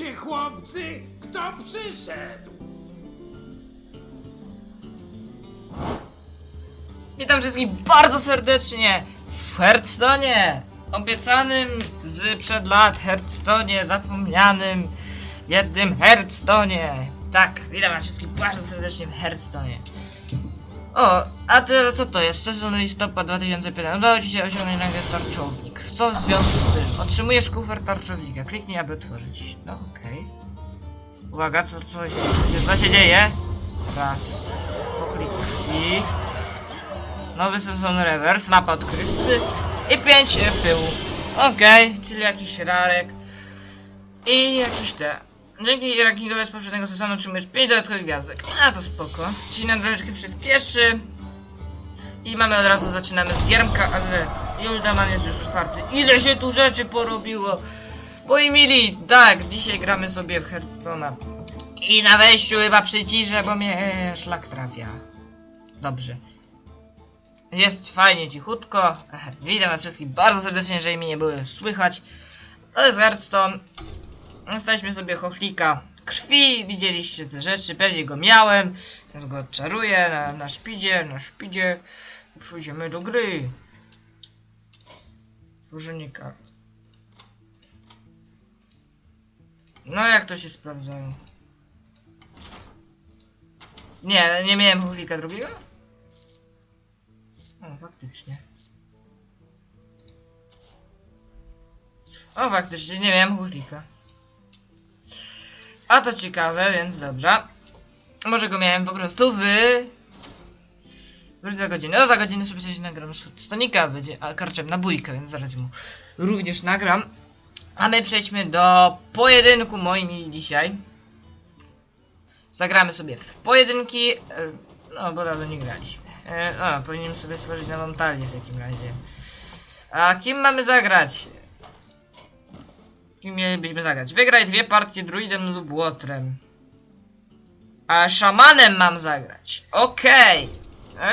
się, chłopcy, kto przyszedł? Witam wszystkich bardzo serdecznie w Hearthstone! Obiecanym z przed lat Hearthstone, zapomnianym jednym Hearthstone. Tak, witam was wszystkich bardzo serdecznie w Hearthstone. O, a teraz co to jest? Sezon listopad 2015. Udało ci się osiągnąć nagle tarczownik. W co w związku z tym? Otrzymujesz kufer tarczownika. Kliknij, aby otworzyć. No, okej. Uwaga, co, co, się, co, się, co się dzieje? Raz. Pochlik krwi. Nowy sezon reverse, mapa odkrywcy i 5 pyłu. Okej, czyli jakiś rarek i jakiś te. Dzięki rankingowi z poprzedniego sezonu otrzymujesz 5 dodatkowych gwiazdek. A to spoko. Czyli nam troszeczkę przyspieszy. I mamy od razu, zaczynamy z giermka, ale Juldaman jest już czwarty. Ile się tu rzeczy porobiło! Moi mili, tak, dzisiaj gramy sobie w Hearthstone'a. I na wejściu chyba przyciszę, bo mnie szlak trafia. Dobrze. Jest fajnie, cichutko. Witam was wszystkich bardzo serdecznie, jeżeli mnie nie było słychać. To jest Hearthstone. Dostaliśmy sobie chochlika krwi, widzieliście te rzeczy, pewnie go miałem, więc go odczaruję na, na szpidzie, na szpidzie. Przejdziemy do gry. Tworzenie kart. No jak to się sprawdzało? Nie, nie miałem chochlika drugiego? O, faktycznie. O, faktycznie, nie miałem chochlika. A to ciekawe, więc dobrze. Może go miałem po prostu w... Wróć za godzinę. No za godzinę sobie coś nagram stonika, będzie a karczem na bójkę, więc zaraz mu również nagram. A my przejdźmy do pojedynku moimi dzisiaj. Zagramy sobie w pojedynki. e, No, bo dawno nie graliśmy. E, No, powinienem sobie stworzyć nową talię w takim razie. A kim mamy zagrać? Kim mielibyśmy zagrać? Wygraj dwie partie druidem lub łotrem. A szamanem mam zagrać. Okej.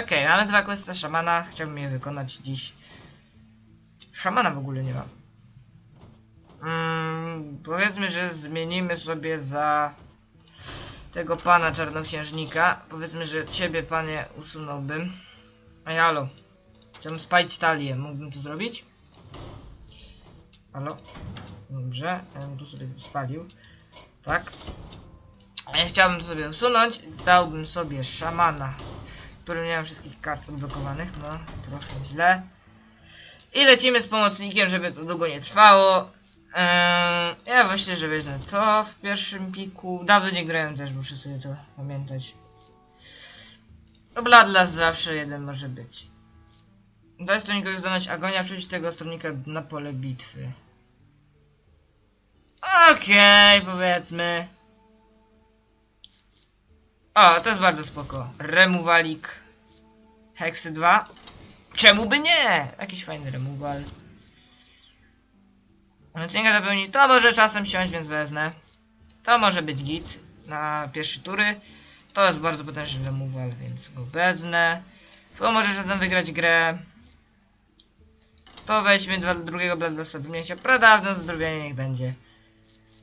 Okej, mamy dwa questy szamana. Chciałbym je wykonać dziś. Szamana w ogóle nie mam. Mm, powiedzmy, że zmienimy sobie za tego pana czarnoksiężnika. Powiedzmy, że ciebie, panie, usunąłbym. Ej, halo. Chciałbym spalić talię. Mógłbym to zrobić? Halo? Dobrze, ja tu sobie spalił. Tak. Ja chciałbym sobie usunąć. Dałbym sobie szamana, który ma wszystkich kart odblokowanych. No, trochę źle. I lecimy z pomocnikiem, żeby to długo nie trwało. Eee, ja myślę, że wezmę to w pierwszym piku. Dawno nie grałem też, muszę sobie to pamiętać. No, Bloodlust zawsze jeden może być. Daj stronikowi zdolność agonia, przejść tego stronnika na pole bitwy. Okej, powiedzmy. O, to jest bardzo spoko. Removalik. Heksy 2. Czemu by nie? Jakiś fajny removal. Odcinka dopełni. To może czasem siąść, więc wezmę. To może być git na pierwsze tury. To jest bardzo potężny removal, więc go wezmę. To może czasem wygrać grę. To weźmy dwa, drugiego Bloodlusta wymienienia. Pradawno zdrowienie niech będzie.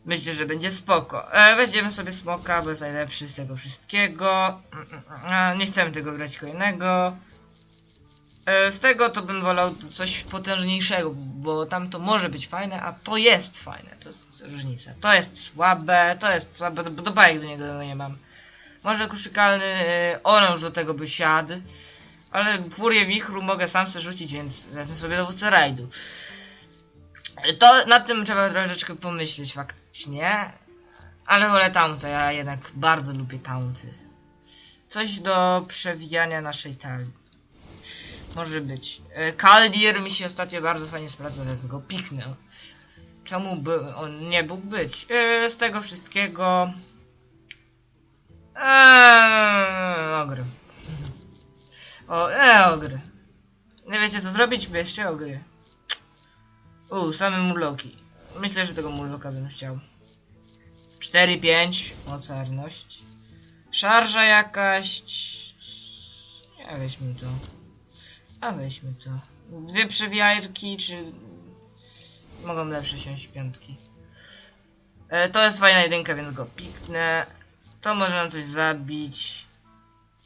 Myślę, że będzie spoko. E, weźmiemy sobie smoka, bo jest najlepszy z tego wszystkiego. Mm, mm, mm, nie chcemy tego brać kolejnego. E, z tego to bym wolał coś potężniejszego, bo tam to może być fajne, a to jest fajne. To jest różnica. To jest słabe, to jest słabe, do, do bajek do niego nie mam. Może kruszykalny e, oręż do tego by siadł. Ale furię wichru mogę sam sobie rzucić, więc wezmę sobie dowódcę rajdu. To nad tym trzeba troszeczkę pomyśleć faktycznie. Ale wolę taunty, ja jednak bardzo lubię taunty. Coś do przewijania naszej talii. Może być. E, Kaldir mi się ostatnio bardzo fajnie sprawdza, więc go piknę. Czemu by on nie mógł być? E, z tego wszystkiego... Eee, ogry. O, e, ogry. Nie wiecie co zrobić? Bierzcie ogry. U, same muloki. Myślę, że tego muloka bym chciał. 4-5. Mocarność. Szarża jakaś. Nie, weźmy to. A weźmy to. Dwie przewijarki, czy... Mogą lepsze siąść piątki. E, to jest fajna jedynka, więc go piknę. To może nam coś zabić.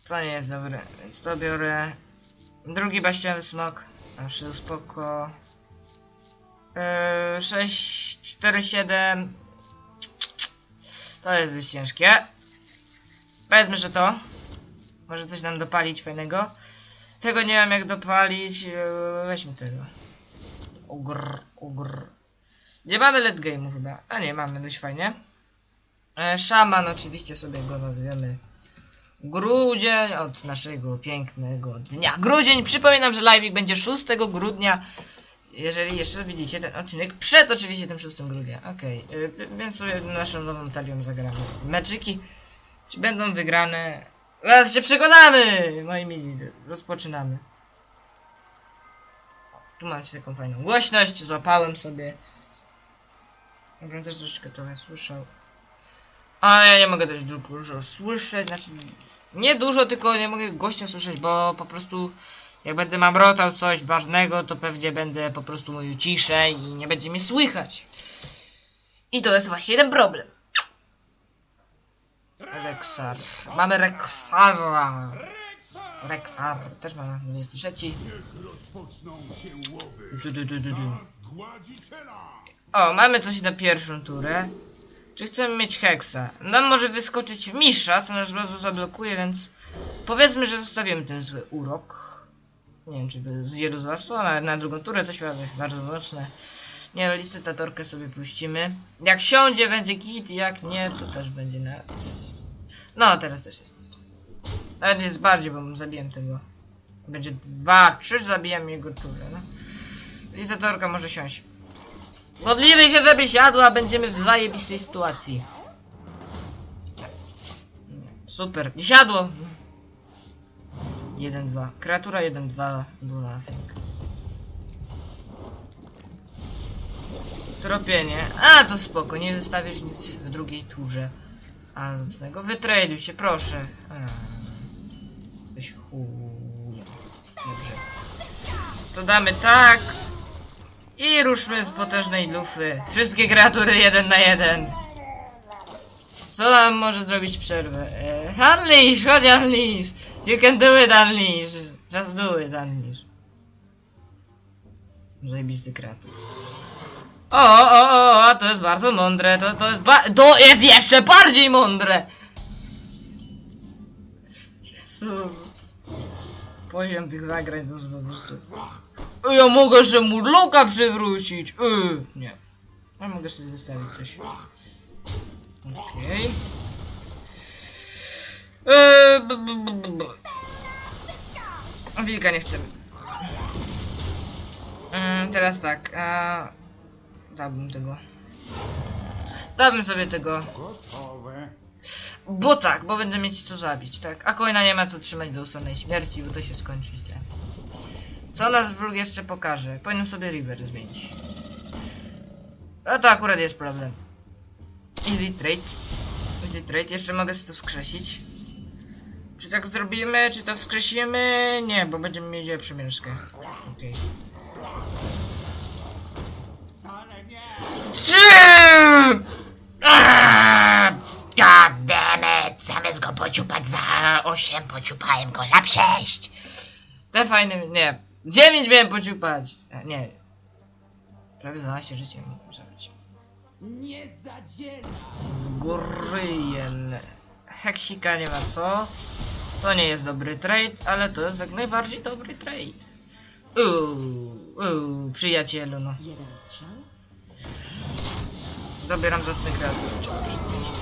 To nie jest dobre, więc to biorę. Drugi baściowy smok. Naszy spoko. Eee, 6, 4, 7. To jest dość ciężkie. Powiedzmy, że to. Może coś nam dopalić fajnego. Tego nie wiem jak dopalić. Eee, weźmy tego. Ugr, ugr. Nie mamy let game'u chyba. A nie, mamy dość fajnie. E, szaman oczywiście sobie go nazwiemy. Grudzień od naszego pięknego dnia. Grudzień! Przypominam, że live'ik będzie 6 grudnia. Jeżeli jeszcze widzicie ten odcinek przed oczywiście tym 6 grudnia. Okej, y, więc sobie naszą nową talią zagramy. Meczyki, czy będą wygrane? Zaraz się przekonamy, moi mili. Rozpoczynamy. Tu macie taką fajną głośność, złapałem sobie. Dobra, też troszeczkę trochę słyszał. Ale ja nie mogę też du- dużo słyszeć, znaczy nie dużo, tylko nie mogę gościa słyszeć, bo po prostu jak będę mamrotał coś ważnego, to pewnie będę po prostu mówił ciszej i nie będzie mnie słychać. I to jest właśnie ten problem. Rexar. Mamy Rexara. Rexar. Też mamy 23. Du, du. O, mamy coś na pierwszą turę. Czy chcemy mieć heksa? Nam może wyskoczyć misza, co nas bardzo zablokuje, więc powiedzmy, że zostawimy ten zły urok. Nie wiem, czy by z wielu z was to, ale na drugą turę coś mamy bardzo mocne. Nie, licytatorkę sobie puścimy. Jak siądzie, będzie git, jak nie, to też będzie na... No, teraz też jest. Nawet jest bardziej, bo zabiłem tego. Będzie dwa, trzy, zabijam jego turę, no. Licytatorka może siąść. Modlimy się, żeby siadła, będziemy w zajebistej sytuacji. Super, siadło! 1-2. Kreatura 1-2 do nothing. Tropienie. A, to spoko, nie zostawisz nic w drugiej turze. A, zacnego. Wytraduj się, proszę. A, Coś chuj. Dobrze. To damy tak. I ruszmy z potężnej lufy. Wszystkie kreatury jeden na jeden. Co nam może zrobić przerwę? E, unleash, chodź Unleash! You can do it Unleash! Just do it Unleash. Zajebisty kreatur. O, o, o, to jest bardzo mądre, to, to jest ba To jest jeszcze bardziej mądre! Jezu. Poziom tych zagrań to jest po prostu... Ja mogę jeszcze murloka przywrócić! Yy, nie. Ja mogę sobie wystawić coś. Okej. Eee, b- b- b- b- b. Wilka nie chcemy. Mm, teraz tak. A... Dałbym tego. Dałbym sobie tego. Bo tak, bo będę mieć co zabić, tak. A kolejna nie ma co trzymać do ustanej śmierci, bo to się skończy źle. Co nas wróg jeszcze pokaże? Powinien sobie River zmienić. A to akurat jest problem. Easy trade. Easy trade. Jeszcze mogę sobie to wskrzesić. Czy tak zrobimy? Czy to wskresimy? Nie, bo będziemy mieć lepszą mieszkę. Okej. Czym? Aaaa! Goddammit, zamiast go pociupać za 8, pociupałem go za 6. Te fajne. Nie. 9 miałem pociupać. E, Nie. Prawie 12 życia mógł zabić. Nie zadziela! Z góry jen. Heksika nie ma co. To nie jest dobry trade, ale to jest jak najbardziej dobry trade. Uuu, uuu, przyjacielu, no. Dobieram zacny kreatur, trzeba przyznać.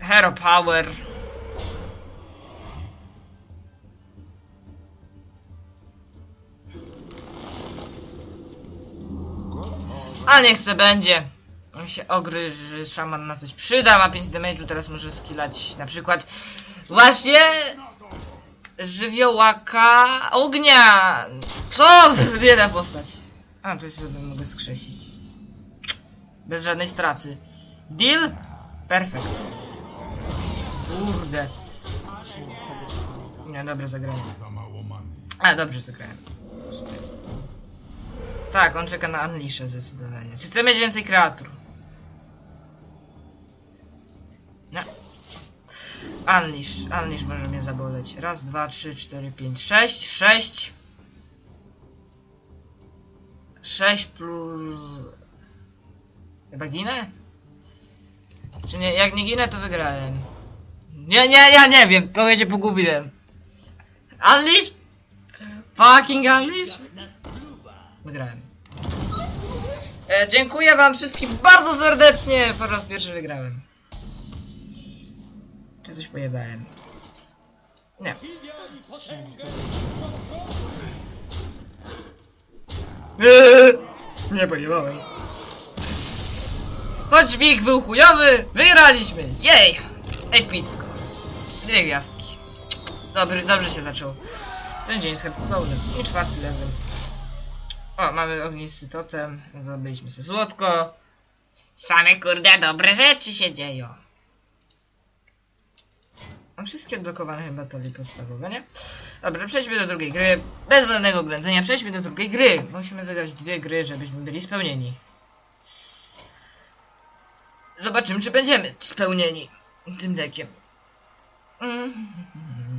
Hero Power. A niech se będzie. On się ogryź, że szaman na coś przyda, ma 5 damage'u, teraz może skillać na przykład właśnie żywiołaka ognia. Co? Jedna postać. A, to sobie mogę skrzesić. Bez żadnej straty. Deal? Perfekt. Kurde. Nie, dobrze zagrałem. A, dobrze zagrałem. Tak, on czeka na Unleasha zdecydowanie. Czy chce mieć więcej kreatur? Nie. Unleash, Unleash może mnie zaboleć. Raz, dwa, trzy, cztery, pięć, sześć, sześć. Sześć plus... Chyba ginę? Czy nie? Jak nie ginę, to wygrałem. Nie, nie, ja nie wiem, trochę się pogubiłem. Unleash? Fucking Unleash? Wygrałem. E, dziękuję wam wszystkim bardzo serdecznie! Po raz pierwszy wygrałem. Czy coś pojebałem? Nie. Eee, nie pojebałem. Choć dźwig był chujowy, wygraliśmy! Jej! Epicko. Dwie gwiazdki. Dobrze, dobrze się zaczął. Ten dzień z Hearthstone'em. I czwarty level. O, mamy ognisty totem. Zdobyliśmy sobie złotko. Same kurde dobre rzeczy się dzieją. Wszystkie odblokowane chyba tali podstawowe, nie? Dobra, przejdźmy do drugiej gry. Bez żadnego ględzenia, przejdźmy do drugiej gry. Musimy wygrać dwie gry, żebyśmy byli spełnieni. Zobaczymy, czy będziemy spełnieni tym dekiem. Mm.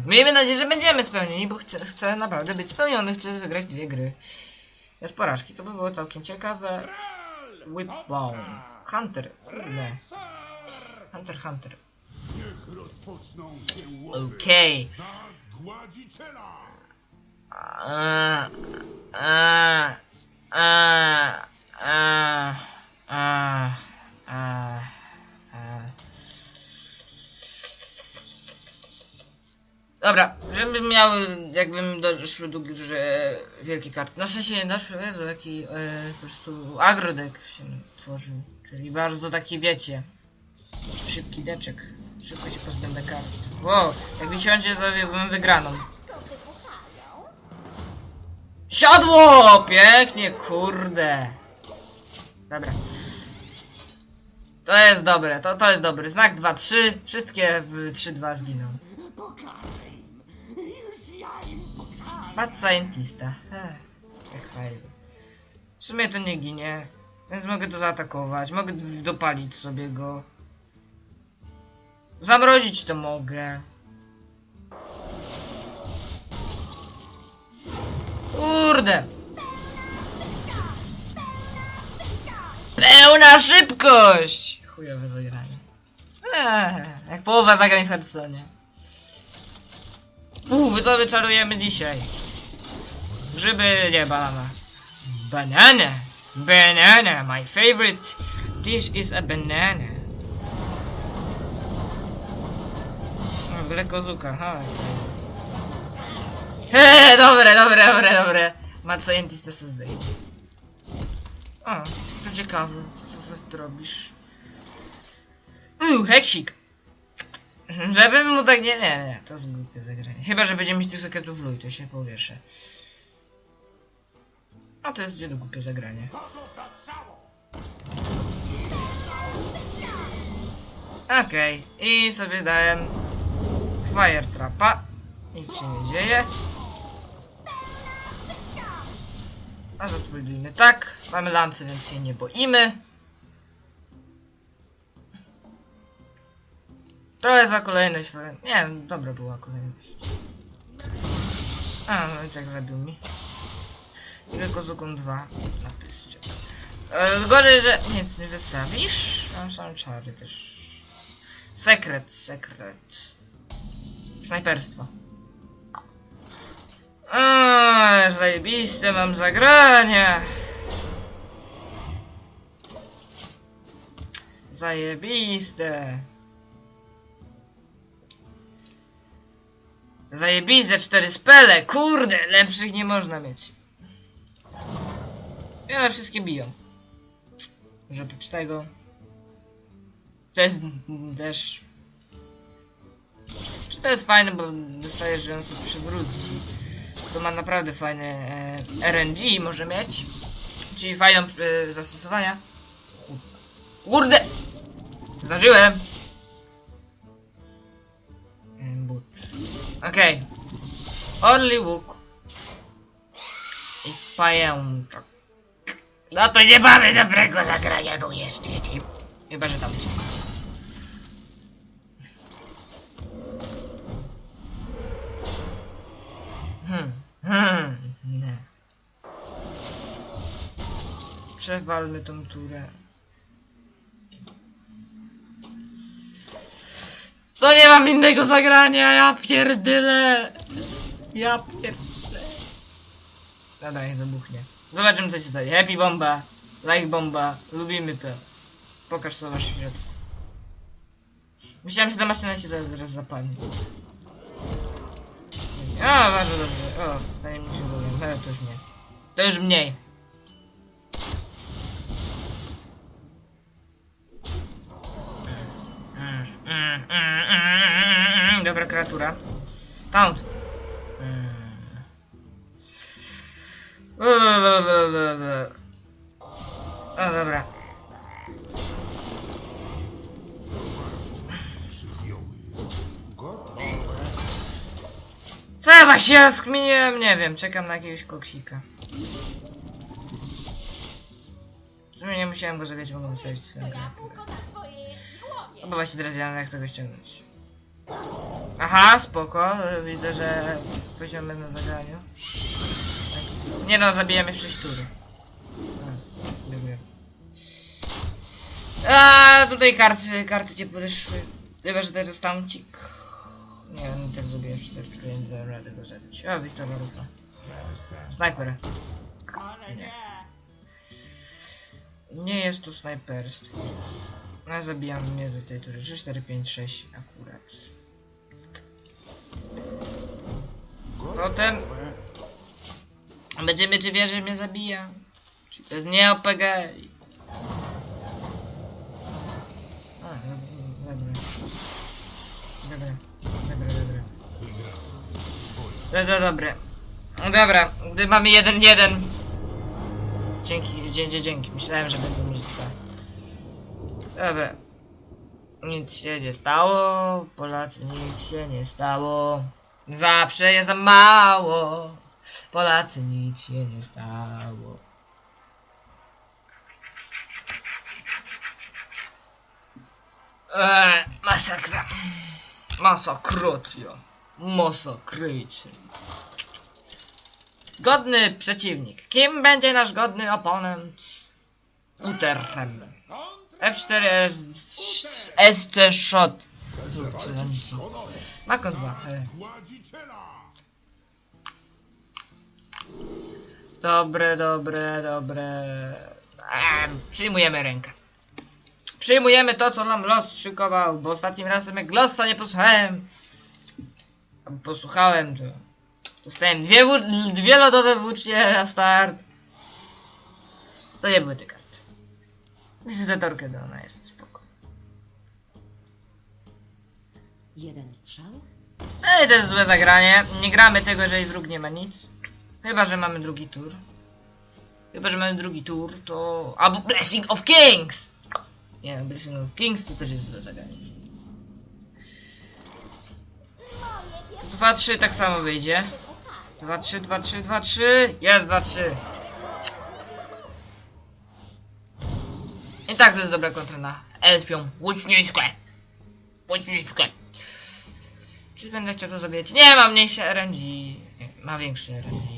Miejmy nadzieję, że będziemy spełnieni, bo chcę, chcę naprawdę być spełniony, chcę wygrać dwie gry. Bez porażki, to by było całkiem ciekawe. Whipbone. Hunter, kurde. Hunter, Hunter. Okej. Dobra, żebym miał, jakbym doszły do że wielkie karty. Na szczęście nie doszły, Jezu, jaki e, po prostu agrodek się tworzył. Czyli bardzo taki, wiecie, szybki deczek. Szybko się pozbędę kart. Wow, jak mi siądzie, to bym wygraną. Siadło! Pięknie, kurde. Dobra. To jest dobre, to, to jest dobry. Znak 2-3, wszystkie w 3-2 zginą. Pokażę im. Już ja. Mad Scientista. Ech, jak. W sumie to nie ginie, więc mogę to zaatakować. Mogę dopalić sobie go. Zamrozić to mogę. Kurde! Pełna szybkość! Chujowe zagranie. Eee, jak połowa zagrań w Hearthstone. Uff, co wyczarujemy dzisiaj? Grzyby, nie, banana. Banana. Banana. My favorite dish is a banana. O, Glekozuka, ha. He, dobre, dobre, dobre, dobre. Mad Scientist zdejmie. O, to ciekawe, co, ty robisz? Uuu, heksik. Żebym mu tak nie, nie, nie, to jest głupie zagranie. Chyba, że będziemy mieć tych sekretów luj, to się powieszę. A to jest wiele głupie zagranie. Okej, i sobie dałem Fire Trapa. Nic się nie dzieje. A zatrudnijmy tak. Mamy lance, więc się nie boimy. Trochę za kolejność. Nie wiem, dobra była kolejność. A, no i tak zabił mi. Ile kozuką dwa napiszcie. E, gorzej, że nic nie wystawisz. Mam sam czary też. Sekret, sekret. Snajperstwo. Eee, zajebiste mam zagranie. Zajebiste. Zajebiste, cztery spele, kurde, lepszych nie można mieć. I one wszystkie biją. Że oprócz tego... To jest też... Czy to jest fajne, bo dostajesz, że on sobie przywróci. To ma naprawdę fajne e, RNG może mieć. Czyli fajną e, zastosowania. Kurde! Zdarzyłem! Em, But. Okej. Orly łuk. I pajączak. No to nie mamy dobrego zagrania, no niestety. Chyba, że tam będzie. Hmm, nie. Przewalmy tą turę. To nie mam innego zagrania, ja pierdyle. Ja pierdyle. Dobra, niech wybuchnie. Zobaczymy co się stanie. Happy bomba, like bomba, lubimy to. Pokaż co masz w środku. Myślałem, że ta maszyna się zaraz zapali. O, bardzo dobrze. O, tajemniczy bowiem. Ale to już nie. To już mniej. Dobra kreatura. Count. Mm. O, dobra. Ja właśnie skminiłem? Nie wiem, czekam na jakiegoś koksika. W sumie nie musiałem go zabijać, mogłem wystawić swoją kreaturę. No bo właśnie teraz jak tego ściągnąć. Aha, spoko, widzę, że poziom na zagraniu. Nie no, zabijemy w 6 tury. A tutaj karty, karty cię podeszły. Chyba, że teraz tamcik. Nie wiem, tak zrobiłem 4 tury, nie dałem rady go zabić. O, Wiktora Rufa. Snajper. Nie! Nie jest to snajperstwo. Ja zabijam mnie za tej tury. 3, 4, 5, 6 akurat. To ten... Będziemy czy wie, że mnie zabija? Czy to jest nie OPG? A, no, dobra. Dobra, dobra, dobra. Dobra, dobra. No Dobra, gdy mamy jeden, jeden. Dzięki, dzięki, dzięki. Myślałem, że będę mieć dwa. Dobra. Nic się nie stało. Polacy, nic się nie stało. Zawsze jest za mało. Polacy, nic się nie stało. Eee, masakra. Masakracja. Masakryjcie. Godny przeciwnik. Kim będzie nasz godny oponent? Uterhem. F4 S- ST shot. Makon 2. e. Dobre, dobre, dobre. Em, przyjmujemy rękę. Przyjmujemy to, co nam los szykował, bo ostatnim razem jak losa nie posłuchałem. Posłuchałem, to Dostałem dwie, dwie lodowe włócznie na start. To nie były te karty. Wizytatorkę do ona jest spoko. Jeden strzał? Ej, to jest złe zagranie. Nie gramy tego, jeżeli wróg nie ma nic. Chyba, że mamy drugi tur. Chyba, że mamy drugi tur, to... Albo Blessing of Kings! Nie, Blessing of Kings to też jest złe zagranie. 2-3 tak samo wyjdzie. 2-3, 2-3, 2-3. Jest 2-3. I tak to jest dobra kontra na elfią łuczniczkę. Łuczniczkę. Czy będę chciał to zabijać? Nie, ma mniejsze RNG. Ma większe RNG.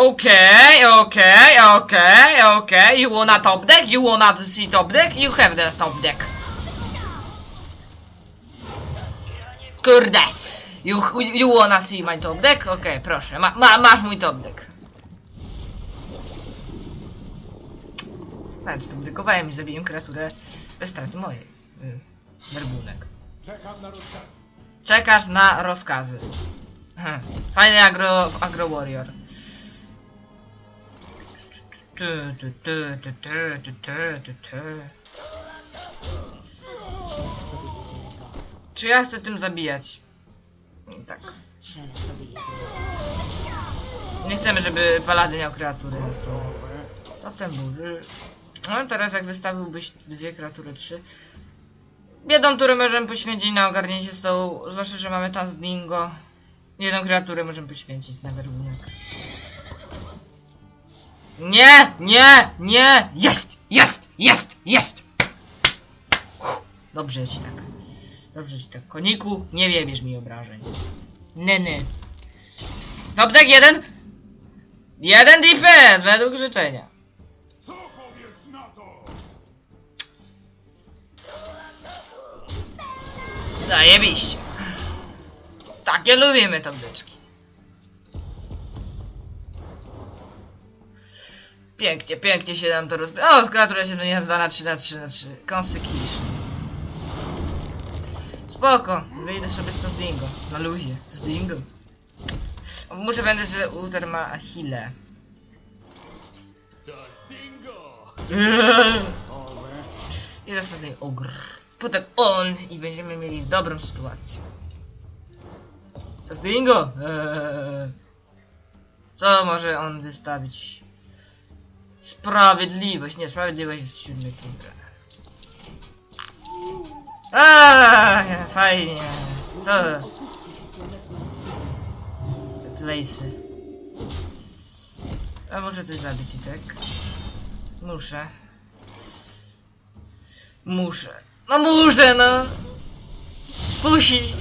Okay, okay, okay, okay. You wanna top deck? You wanna see top deck? You have the top deck. Kurde. You, you wanna see my top deck? Okej, proszę. Ma, ma, masz mój top deck. Nawet stop dekowałem i zabiłem kreaturę bez straty mojej. Y, Werbunek. Czekasz na rozkazy. Hm. Fajny agro, agro warrior. Czy ja chcę tym zabijać? Tak. Nie chcemy, żeby palady miał kreatury na stole. Totem burzy. No teraz jak wystawiłbyś dwie kreatury, trzy. Jedną turę możemy poświęcić na ogarnięcie stołu, zwłaszcza, że mamy tam z Dingo. Jedną kreaturę możemy poświęcić na werbunek. Nie! Nie! Nie! Jest! Jest! Jest! Jest! Uff, Dobrze ci tak. Dobrze ci tak. Koniku, nie wiebierz mi obrażeń. Neny. Top deck jeden! Jeden DPS według życzenia. Co powiesz na to? Zajebiście. Takie lubimy tableczki. Pięknie, pięknie się nam to rozbi... O, kreatura się nie 2 na 3 na 3 na 3. Consecution. Spoko, wyjdę sobie z to dingo. Na luzie, to z dingo. Muszę pamiętać, że Ulter ma Achille. I następny ogr. Potem on i będziemy mieli dobrą sytuację. Co z Dingo? Co może on wystawić? Sprawiedliwość. Nie, sprawiedliwość jest siódmy turze. Aaa, fajnie. Co? Te place'y. A muszę coś zabić i tak. Muszę. Muszę. No muszę, no! Musi!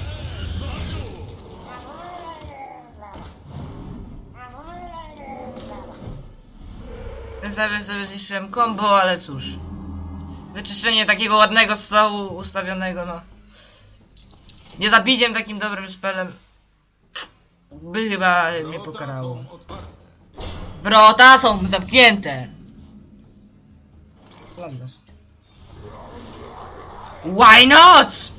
Ten sobie zniszczyłem combo, ale cóż. Wyczyszczenie takiego ładnego stołu ustawionego, no. Nie zabiciem takim dobrym spelem. By chyba mnie pokarało. Wrota są zamknięte! Why not?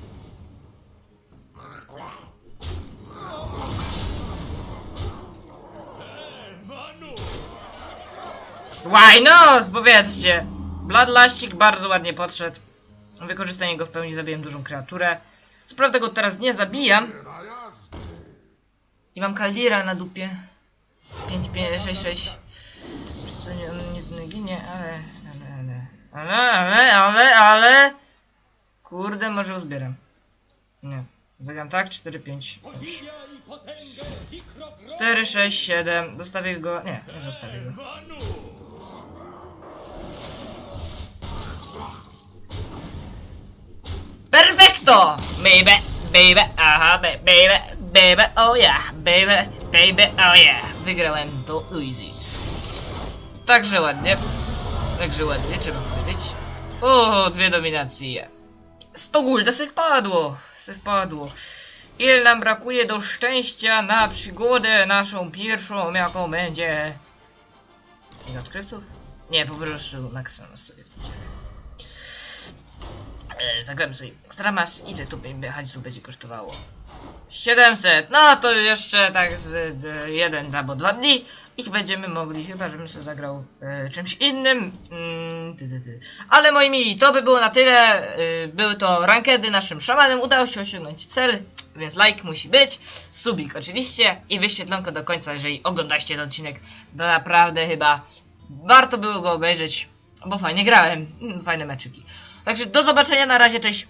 Why not? Powiedzcie. Bloodlastik bardzo ładnie podszedł. Wykorzystanie go w pełni zabiłem dużą kreaturę. Co prawda go teraz nie zabijam. I mam Kaldira na dupie. 5, 5, 6, 6. Przez co nie, on nie, nie ginie, ale... Ale, ale, ale, ale, ale, ale... Kurde, może uzbieram. Nie. Zagram tak, 4, 5. Dobrze. 4, 6, 7. Dostawię go. Nie, nie zostawię go. Perfekto! Baby, baby, aha, ba- baby, baby, oh yeah, baby, baby, oh yeah. Wygrałem to easy. Także ładnie. Także ładnie, trzeba powiedzieć. O, dwie dominacje. 100 gulda se wpadło, se wpadło. Ile nam brakuje do szczęścia na przygodę naszą pierwszą, jaką będzie... Nie odkrywców? Nie, po prostu na sobie. E, zagramy sobie Extramas. Ile tu hajsu będzie kosztowało? 700, no to jeszcze tak z, z jeden albo dwa dni i będziemy mogli, chyba żebym sobie zagrał e, czymś innym. Mm, ty, ty, ty. Ale moi mili, to by było na tyle. E, były to rankedy naszym szamanem. Udało się osiągnąć cel, więc like musi być. Subik oczywiście i wyświetlonko do końca, jeżeli oglądaście ten odcinek. To naprawdę chyba warto było go obejrzeć, bo fajnie grałem. Mm, Fajne meczyki. Także do zobaczenia, na razie, cześć.